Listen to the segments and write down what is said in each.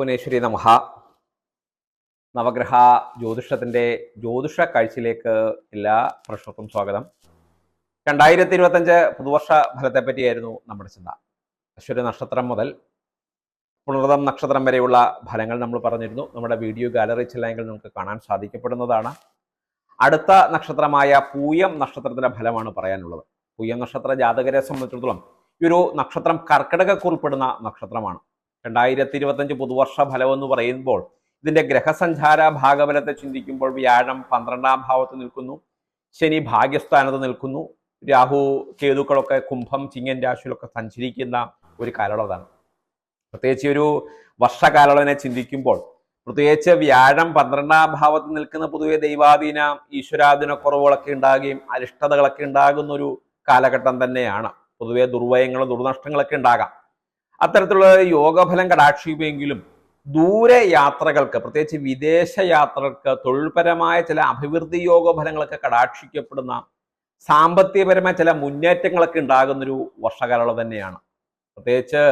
ഭുവനേശ്വരി നമഹ. നവഗ്രഹ ജ്യോതിഷത്തിന്റെ ജ്യോതിഷ കാഴ്ചയിലേക്ക് എല്ലാ പ്രശ്നത്തും സ്വാഗതം. രണ്ടായിരത്തി ഇരുപത്തഞ്ച് പുതുവർഷ ഫലത്തെപ്പറ്റിയായിരുന്നു നമ്മുടെ ചിന്ത. അശ്വര നക്ഷത്രം മുതൽ പുണർതം നക്ഷത്രം വരെയുള്ള ഫലങ്ങൾ നമ്മൾ പറഞ്ഞിരുന്നു. നമ്മുടെ വീഡിയോ ഗാലറി ചെല്ലായെങ്കിൽ നമുക്ക് കാണാൻ സാധിക്കപ്പെടുന്നതാണ്. അടുത്ത നക്ഷത്രമായ പൂയം നക്ഷത്രത്തിന്റെ ഫലമാണ് പറയാനുള്ളത്. പൂയം നക്ഷത്ര ജാതകരെ സംബന്ധിച്ചിടത്തോളം ഈ ഒരു നക്ഷത്രം കർക്കിടകക്കുറിപ്പെടുന്ന നക്ഷത്രമാണ്. രണ്ടായിരത്തി ഇരുപത്തഞ്ച് പുതുവർഷ ഫലം എന്ന് പറയുമ്പോൾ ഇതിന്റെ ഗ്രഹസഞ്ചാര ഭാഗബലത്തെ ചിന്തിക്കുമ്പോൾ വ്യാഴം പന്ത്രണ്ടാം ഭാവത്ത് നിൽക്കുന്നു. ശനി ഭാഗ്യസ്ഥാനത്ത് നിൽക്കുന്നു. രാഹു കേതുക്കളൊക്കെ കുംഭം ചിങ്ങൻ രാശിയിലൊക്കെ സഞ്ചരിക്കുന്ന ഒരു കാലയളവാണ് പ്രത്യേകിച്ച് ഒരു വർഷകാലയളവിനെ ചിന്തിക്കുമ്പോൾ പ്രത്യേകിച്ച് വ്യാഴം പന്ത്രണ്ടാം ഭാവത്ത് നിൽക്കുന്ന പൊതുവെ ദൈവാധീന ഈശ്വരാധീന കുറവുകളൊക്കെ ഉണ്ടാകുകയും അരിഷ്ടതകളൊക്കെ ഉണ്ടാകുന്ന ഒരു കാലഘട്ടം തന്നെയാണ്. പൊതുവെ ദുർവയങ്ങളും ദുർനഷ്ടങ്ങളൊക്കെ ഉണ്ടാകാം. അത്തരത്തിലുള്ള യോഗഫലം കടാക്ഷിക്കുമെങ്കിലും ദൂരെ യാത്രകൾക്ക് പ്രത്യേകിച്ച് വിദേശ യാത്രകൾക്ക് തൊഴിൽപരമായ ചില അഭിവൃദ്ധി യോഗഫലങ്ങളൊക്കെ കടാക്ഷിക്കപ്പെടുന്ന സാമ്പത്തികപരമായ ചില മുന്നേറ്റങ്ങളൊക്കെ ഉണ്ടാകുന്നൊരു വർഷകാലം തന്നെയാണ്. പ്രത്യേകിച്ച്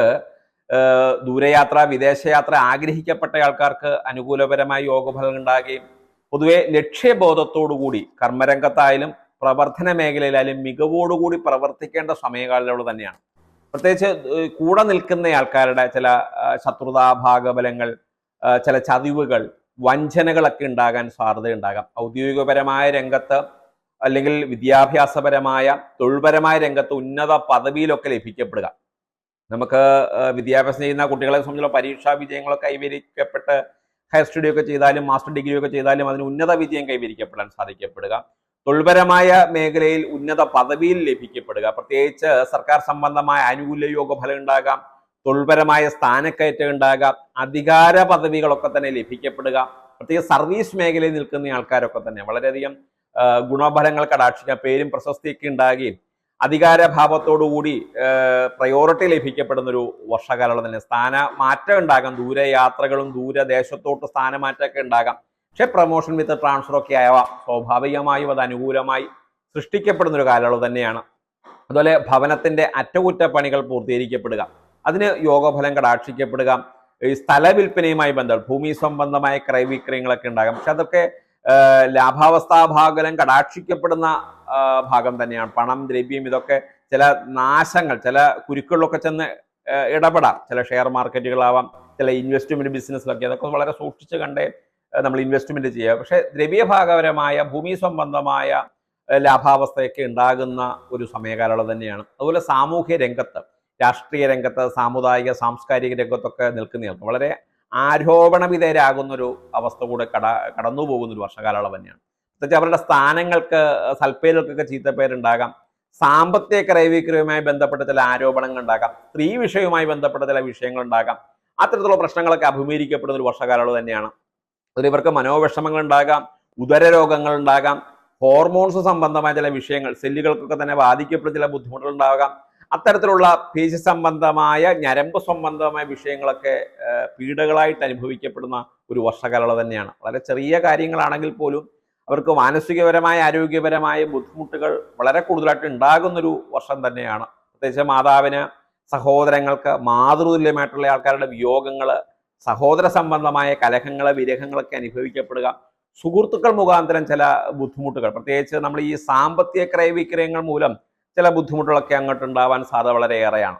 ദൂരയാത്ര വിദേശയാത്ര ആഗ്രഹിക്കപ്പെട്ട ആൾക്കാർക്ക് അനുകൂലപരമായ യോഗഫലം ഉണ്ടാകുകയും പൊതുവെ ലക്ഷ്യബോധത്തോടുകൂടി കർമ്മരംഗത്തായാലും പ്രവർത്തന മേഖലയിലായാലും മികവോടുകൂടി പ്രവർത്തിക്കേണ്ട സമയകാലയളവ് തന്നെയാണ്. പ്രത്യേകിച്ച് കൂടെ നിൽക്കുന്ന ആൾക്കാരുടെ ചില ശത്രുതാഭാഗബലങ്ങൾ ചില ചതിവുകൾ വഞ്ചനകളൊക്കെ ഉണ്ടാകാൻ സാധ്യതയുണ്ടാകാം. ഔദ്യോഗികപരമായ രംഗത്ത് അല്ലെങ്കിൽ വിദ്യാഭ്യാസപരമായ തൊഴിൽപരമായ രംഗത്ത് ഉന്നത പദവിയിലൊക്കെ ലഭിക്കപ്പെടുക. നമുക്ക് വിദ്യാഭ്യാസം ചെയ്യുന്ന കുട്ടികളെ സംബന്ധിച്ചുള്ള പരീക്ഷാ വിജയങ്ങളൊക്കെ കൈവരിക്കപ്പെട്ട് ഹയർ സ്റ്റഡി ഒക്കെ ചെയ്താലും മാസ്റ്റർ ഡിഗ്രി ഒക്കെ ചെയ്താലും അതിന് ഉന്നത വിജയം കൈവരിക്കപ്പെടാൻ സാധിക്കപ്പെടുക. തൊഴിൽപരമായ മേഖലയിൽ ഉന്നത പദവിയിൽ ലഭിക്കപ്പെടുക. പ്രത്യേകിച്ച് സർക്കാർ സംബന്ധമായ ആനുകൂല്യ യോഗ ഫലം ഉണ്ടാകാം തൊഴിൽപരമായ സ്ഥാനക്കയറ്റം ഉണ്ടാകാം അധികാര പദവികളൊക്കെ തന്നെ ലഭിക്കപ്പെടുക. പ്രത്യേക സർവീസ് മേഖലയിൽ നിൽക്കുന്ന ആൾക്കാരൊക്കെ തന്നെ വളരെയധികം ഗുണഫലങ്ങൾ കടാക്ഷിക്കുക പേരും പ്രശസ്തിയൊക്കെ ഉണ്ടാകുകയും അധികാരഭാവത്തോടുകൂടി പ്രയോറിറ്റി ലഭിക്കപ്പെടുന്ന ഒരു വർഷകാലം തന്നെ. സ്ഥാന മാറ്റം ഉണ്ടാകാം. ദൂരെ യാത്രകളും ദൂരദേശത്തോട്ട് സ്ഥാനമാറ്റമൊക്കെ ഉണ്ടാകാം. പക്ഷെ പ്രൊമോഷൻ വിത്ത് ട്രാൻസ്ഫർ ഒക്കെ ആവാം സ്വാഭാവികമായും അത് അനുകൂലമായി സൃഷ്ടിക്കപ്പെടുന്ന ഒരു കാലയളവ് തന്നെയാണ്. അതുപോലെ ഭവനത്തിന്റെ അറ്റകുറ്റപ്പണികൾ പൂർത്തീകരിക്കപ്പെടുക അതിന് യോഗഫലം കടാക്ഷിക്കപ്പെടുക ഈ സ്ഥല വിൽപ്പനയുമായി ബന്ധം ഭൂമി സംബന്ധമായ ക്രയവിക്രയങ്ങളൊക്കെ ഉണ്ടാകാം. പക്ഷെ അതൊക്കെ ലാഭാവസ്ഥാ ഭാഗലം കടാക്ഷിക്കപ്പെടുന്ന ഭാഗം തന്നെയാണ്. പണം ദ്രവ്യം ഇതൊക്കെ ചില നാശങ്ങൾ ചില കുരുക്കളിലൊക്കെ ചെന്ന് ഇടപെടാം. ചില ഷെയർ മാർക്കറ്റുകളാവാം ചില ഇൻവെസ്റ്റ്മെന്റ് ബിസിനസ്സിലൊക്കെ അതൊക്കെ വളരെ സൂക്ഷിച്ച് കണ്ടേ നമ്മൾ ഇൻവെസ്റ്റ്മെന്റ് ചെയ്യുക. പക്ഷേ ദ്രവ്യഭാഗപരമായ ഭൂമി സംബന്ധമായ ലാഭാവസ്ഥയൊക്കെ ഉണ്ടാകുന്ന ഒരു സമയകാലയളവ് തന്നെയാണ്. അതുപോലെ സാമൂഹ്യ രംഗത്ത് രാഷ്ട്രീയ രംഗത്ത് സാമുദായിക സാംസ്കാരിക രംഗത്തൊക്കെ നിൽക്കുന്ന ആൾക്ക് വളരെ ആരോപണ വിധേയരാകുന്ന ഒരു അവസ്ഥ കൂടെ കട കടന്നു പോകുന്ന ഒരു വർഷകാലയളവ് തന്നെയാണ്. പ്രത്യേകിച്ച് അവരുടെ സ്ഥാനങ്ങൾക്ക് സൽപ്പേരുകൾക്കൊക്കെ ചീത്തപ്പേരുണ്ടാകാം. സാമ്പത്തിക ക്രയവിക്രയവുമായി ബന്ധപ്പെട്ട ചില ആരോപണങ്ങൾ ഉണ്ടാകാം. സ്ത്രീ വിഷയവുമായി ബന്ധപ്പെട്ട ചില വിഷയങ്ങൾ ഉണ്ടാകാം. അത്തരത്തിലുള്ള പ്രശ്നങ്ങളൊക്കെ അഭിമുഖീകരിക്കപ്പെടുന്ന ഒരു വർഷകാലയളവ് തന്നെയാണ്. അതിൽ ഇവർക്ക് മനോവിഷമങ്ങൾ ഉണ്ടാകാം ഉദര രോഗങ്ങൾ ഉണ്ടാകാം ഹോർമോൺസ് സംബന്ധമായ ചില വിഷയങ്ങൾ സെല്ലുകൾക്കൊക്കെ തന്നെ ബാധിക്കപ്പെടുന്ന ചില ബുദ്ധിമുട്ടുകൾ ഉണ്ടാകാം. അത്തരത്തിലുള്ള പേശി സംബന്ധമായ ഞരമ്പ് സംബന്ധമായ വിഷയങ്ങളൊക്കെ പീഡകളായിട്ട് അനുഭവിക്കപ്പെടുന്ന ഒരു വർഷകാലയളവ് തന്നെയാണ്. വളരെ ചെറിയ കാര്യങ്ങളാണെങ്കിൽ പോലും അവർക്ക് മാനസികപരമായ ആരോഗ്യപരമായ ബുദ്ധിമുട്ടുകൾ വളരെ കൂടുതലായിട്ട് ഉണ്ടാകുന്നൊരു വർഷം തന്നെയാണ്. പ്രത്യേകിച്ച് മാതാവിന് സഹോദരങ്ങൾക്ക് മാതൃതുല്യമായിട്ടുള്ള ആൾക്കാരുടെ വിയോഗങ്ങൾ സഹോദര സംബന്ധമായ കലഹങ്ങൾ വിരഹങ്ങളൊക്കെ അനുഭവിക്കപ്പെടുക. സുഹൃത്തുക്കൾ മുഖാന്തരം ചില ബുദ്ധിമുട്ടുകൾ. പ്രത്യേകിച്ച് നമ്മൾ ഈ സാമ്പത്തിക ക്രയവിക്രയങ്ങൾ മൂലം ചില ബുദ്ധിമുട്ടുകളൊക്കെ അങ്ങോട്ട് ഉണ്ടാവാൻ സാധ്യത വളരെയേറെയാണ്.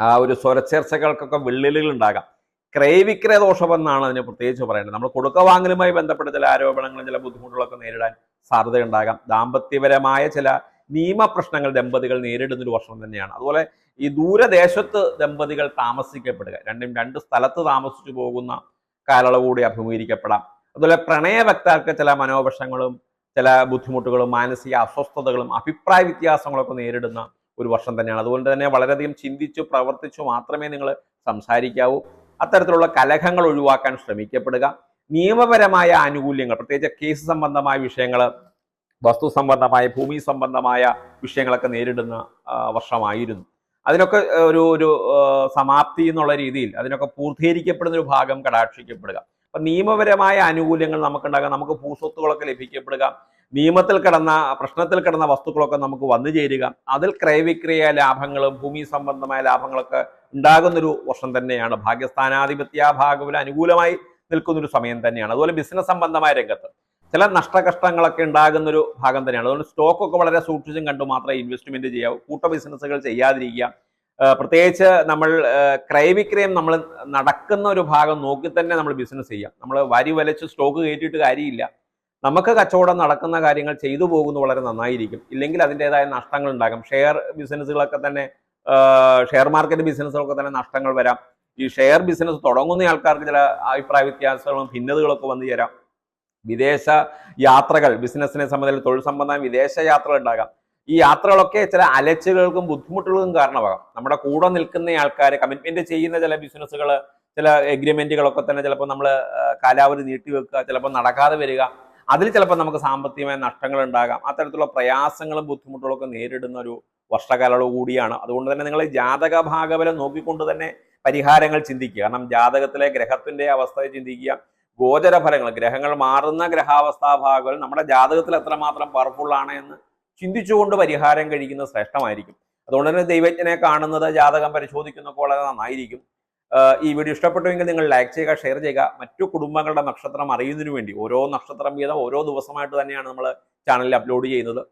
ആ ഒരു സ്വരച്ചേർച്ചകൾക്കൊക്കെ വിള്ളലുകൾ ഉണ്ടാകാം. ക്രയവിക്രയ ദോഷമെന്നാണ് അതിന് പ്രത്യേകിച്ച് പറയേണ്ടത്. നമ്മൾ കൊടുക്ക വാങ്ങലുമായി ബന്ധപ്പെട്ട ചില ആരോപണങ്ങളും ചില ബുദ്ധിമുട്ടുകളൊക്കെ നേരിടാൻ സാധ്യതയുണ്ടാകാം. ദാമ്പത്യപരമായ ചില നിയമപ്രശ്നങ്ങൾ ദമ്പതികൾ നേരിടുന്ന ഒരു വർഷം തന്നെയാണ്. അതുപോലെ ഈ ദൂരദേശത്ത് ദമ്പതികൾ താമസിക്കപ്പെടുക. രണ്ടും രണ്ട് സ്ഥലത്ത് താമസിച്ചു പോകുന്ന കാലയളവ് കൂടി അഭിമുഖീകരിക്കപ്പെടാം. അതുപോലെ പ്രണയവക്താർക്ക് ചില മനോവശങ്ങളും ചില ബുദ്ധിമുട്ടുകളും മാനസിക അസ്വസ്ഥതകളും അഭിപ്രായ വ്യത്യാസങ്ങളൊക്കെ നേരിടുന്ന ഒരു വർഷം തന്നെയാണ്. അതുകൊണ്ട് തന്നെ വളരെയധികം ചിന്തിച്ചു പ്രവർത്തിച്ചു മാത്രമേ നിങ്ങൾ സംസാരിക്കാവൂ. അത്തരത്തിലുള്ള കലഹങ്ങൾ ഒഴിവാക്കാൻ ശ്രമിക്കപ്പെടുക. നിയമപരമായ ആനുകൂല്യങ്ങൾ പ്രത്യേകിച്ച് കേസ് സംബന്ധമായ വിഷയങ്ങൾ വസ്തു സംബന്ധമായ ഭൂമി സംബന്ധമായ വിഷയങ്ങളൊക്കെ നേരിടുന്ന വർഷമായിരുന്നു. അതിനൊക്കെ ഒരു ഒരു സമാപ്തി എന്നുള്ള രീതിയിൽ അതിനൊക്കെ പൂർത്തീകരിക്കപ്പെടുന്ന ഒരു ഭാഗം കടാക്ഷിക്കപ്പെടുക. അപ്പൊ നിയമപരമായ ആനുകൂല്യങ്ങൾ നമുക്കുണ്ടാകാം. നമുക്ക് ഭൂസ്വത്തുകളൊക്കെ ലഭിക്കപ്പെടുക. നിയമത്തിൽ കിടന്ന പ്രശ്നത്തിൽ കിടന്ന വസ്തുക്കളൊക്കെ നമുക്ക് വന്നു ചേരുക. അതിൽ ക്രയവിക്രയ ലാഭങ്ങളും ഭൂമി സംബന്ധമായ ലാഭങ്ങളൊക്കെ ഉണ്ടാകുന്നൊരു വർഷം തന്നെയാണ്. ഭാഗ്യസ്ഥാനാധിപത്യ ഭാഗവിൽ അനുകൂലമായി നിൽക്കുന്നൊരു സമയം തന്നെയാണ്. അതുപോലെ ബിസിനസ് സംബന്ധമായ രംഗത്ത്. ചില നഷ്ടകഷ്ടങ്ങളൊക്കെ ഉണ്ടാകുന്ന ഒരു ഭാഗം തന്നെയാണ്. അതുകൊണ്ട് സ്റ്റോക്കൊക്കെ വളരെ സൂക്ഷിച്ചും കണ്ടു മാത്രമേ ഇൻവെസ്റ്റ്മെന്റ് ചെയ്യാവൂ. കൂട്ട ബിസിനസ്സുകൾ ചെയ്യാതിരിക്കുക. പ്രത്യേകിച്ച് നമ്മൾ ക്രയവിക്രയം നമ്മൾ നടക്കുന്ന ഒരു ഭാഗം നോക്കി തന്നെ നമ്മൾ ബിസിനസ് ചെയ്യാം. നമ്മൾ വരി വലച്ച് സ്റ്റോക്ക് കയറ്റിയിട്ട് കാര്യമില്ല. നമുക്ക് കച്ചവടം നടക്കുന്ന കാര്യങ്ങൾ ചെയ്തു പോകുന്നത് വളരെ നന്നായിരിക്കും. ഇല്ലെങ്കിൽ അതിന്റെതായ നഷ്ടങ്ങൾ ഉണ്ടാകും. ഷെയർ ബിസിനസ്സുകളൊക്കെ തന്നെ ഷെയർ മാർക്കറ്റ് ബിസിനസ്സുകളൊക്കെ തന്നെ നഷ്ടങ്ങൾ വരാം. ഈ ഷെയർ ബിസിനസ് തുടങ്ങുന്ന ആൾക്കാർക്ക് ചില അഭിപ്രായ വ്യത്യാസങ്ങളും ഭിന്നതകളൊക്കെ വന്നു ചേരാം. വിദേശ യാത്രകൾ ബിസിനസ്സിനെ സംബന്ധിച്ച് തൊഴിൽ സംബന്ധമായ വിദേശ യാത്രകൾ ഉണ്ടാകാം. ഈ യാത്രകളൊക്കെ ചില അലച്ചുകൾക്കും ബുദ്ധിമുട്ടുകൾക്കും കാരണമാകാം. നമ്മുടെ കൂടെ നിൽക്കുന്ന ആൾക്കാരെ കമ്മിറ്റ്മെന്റ് ചെയ്യുന്ന ചില ബിസിനസ്സുകൾ ചില എഗ്രിമെന്റുകളൊക്കെ തന്നെ ചിലപ്പോൾ നമ്മൾ കാലാവധി നീട്ടിവെക്കുക ചിലപ്പോൾ നടക്കാതെ വരിക. അതിൽ ചിലപ്പോൾ നമുക്ക് സാമ്പത്തികമായ നഷ്ടങ്ങൾ ഉണ്ടാകാം. അത്തരത്തിലുള്ള പ്രയാസങ്ങളും ബുദ്ധിമുട്ടുകളൊക്കെ നേരിടുന്ന ഒരു വർഷകാലോട് കൂടിയാണ്. അതുകൊണ്ട് തന്നെ നിങ്ങൾ ജാതക ഭാഗബലം നോക്കിക്കൊണ്ട് തന്നെ പരിഹാരങ്ങൾ ചിന്തിക്കുക. കാരണം ജാതകത്തിലെ ഗ്രഹത്തിന്റെ അവസ്ഥയെ ചിന്തിക്കുക. ഗോചര ഫലങ്ങൾ ഗ്രഹങ്ങൾ മാറുന്ന ഗ്രഹാവസ്ഥാ ഭാഗങ്ങൾ നമ്മുടെ ജാതകത്തിൽ എത്രമാത്രം പവർഫുൾ ആണ് എന്ന് ചിന്തിച്ചുകൊണ്ട് പരിഹാരം കഴിക്കുന്നത് ശ്രേഷ്ഠമായിരിക്കും. അതുകൊണ്ട് തന്നെ ദൈവജ്ഞനെ കാണുന്നത് ജാതകം പരിശോധിക്കുന്ന വളരെ നന്നായിരിക്കും. ഈ വീഡിയോ ഇഷ്ടപ്പെട്ടുവെങ്കിൽ നിങ്ങൾ ലൈക്ക് ചെയ്യുക ഷെയർ ചെയ്യുക. മറ്റു കുടുംബങ്ങളുടെ നക്ഷത്രം അറിയുന്നതിന് വേണ്ടി ഓരോ നക്ഷത്രം വീതം ഓരോ ദിവസമായിട്ട് തന്നെയാണ് നമ്മൾ ചാനലിൽ അപ്ലോഡ് ചെയ്യുന്നത്.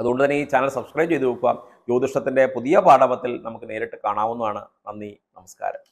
അതുകൊണ്ട് തന്നെ ഈ ചാനൽ സബ്സ്ക്രൈബ് ചെയ്ത് വെക്കുക. ജ്യോതിഷത്തിന്റെ പുതിയ പാഠപത്തിൽ നമുക്ക് നേരിട്ട് കാണാവുന്നതാണ്. നന്ദി നമസ്കാരം.